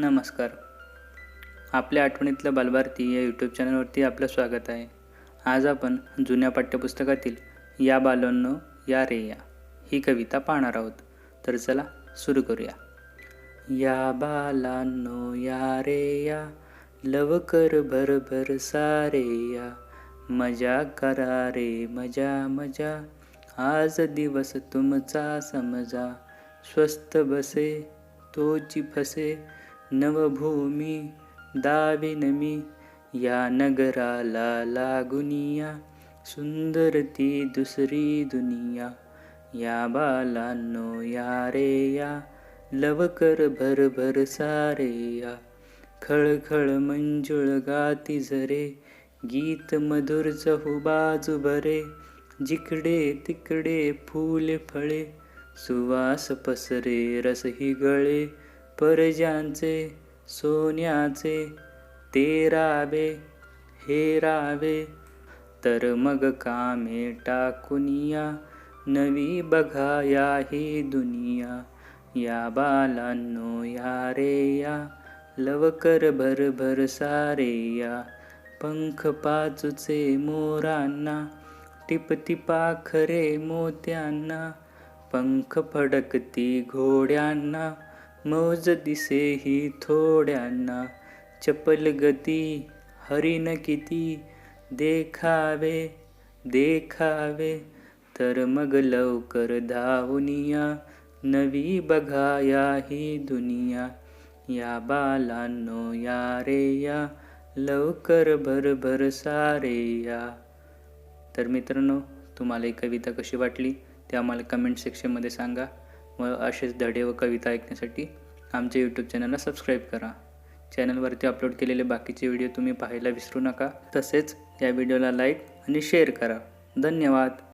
नमस्कार. आपल्या आठवणीतलं बालभारती या यूट्यूब चॅनलवरती आपलं स्वागत आहे. आज आपण जुन्या पाठ्यपुस्तकातील या बालांनो या रे या ही कविता पाहणार आहोत. तर चला सुरू करूया. या बालांनो या रे या लवकर भरभर सारे या मजा करा रे मजा मजा. आज दिवस तुमचा समजा. स्वस्त बसे तोची फसे. नवभूमी दाविन मी या नगराला लागुनिया सुंदर ती दुसरी दुनिया या बालांनो या रे या लवकर भर भर सारे या. खळखळ मंजुळ गाती झरे गीत मधुर चहू बाजू भरे जिकडे तिकडे फुले फळे सुवास पसरे रस हि गळे परज्यांचे सोन्याचे ते रावे हे रावे तर मग कामे टाकुनिया नवी बघा या ही दुनिया. या बालांनो या रे या लवकर भर भर सारे या. पंख पाचूचे मोरांना टिपती खरे मोत्यांना. पंख फडकती घोड्यांना मौज दिसे ही थोड्यांना. चपल गती हरिण किती. देखावे देखावे. तर मग लवकर धावुनिया. नवी बघाया ही दुनिया. या बालांनो या रे या. लवकर भर भर सारे या. तर मित्रांनो तुम्हाला ही कविता कशी वाटली ते आम्हाला कमेंट सेक्शनमध्ये सांगा. व असेच धडे व कविता ऐकण्यासाठी आमच्या यूट्यूब चॅनलला सबस्क्राईब करा. चॅनलवरती अपलोड केलेले बाकीचे व्हिडिओ तुम्ही पाहायला विसरू नका. तसेच या व्हिडिओला लाईक आणि शेअर करा. धन्यवाद.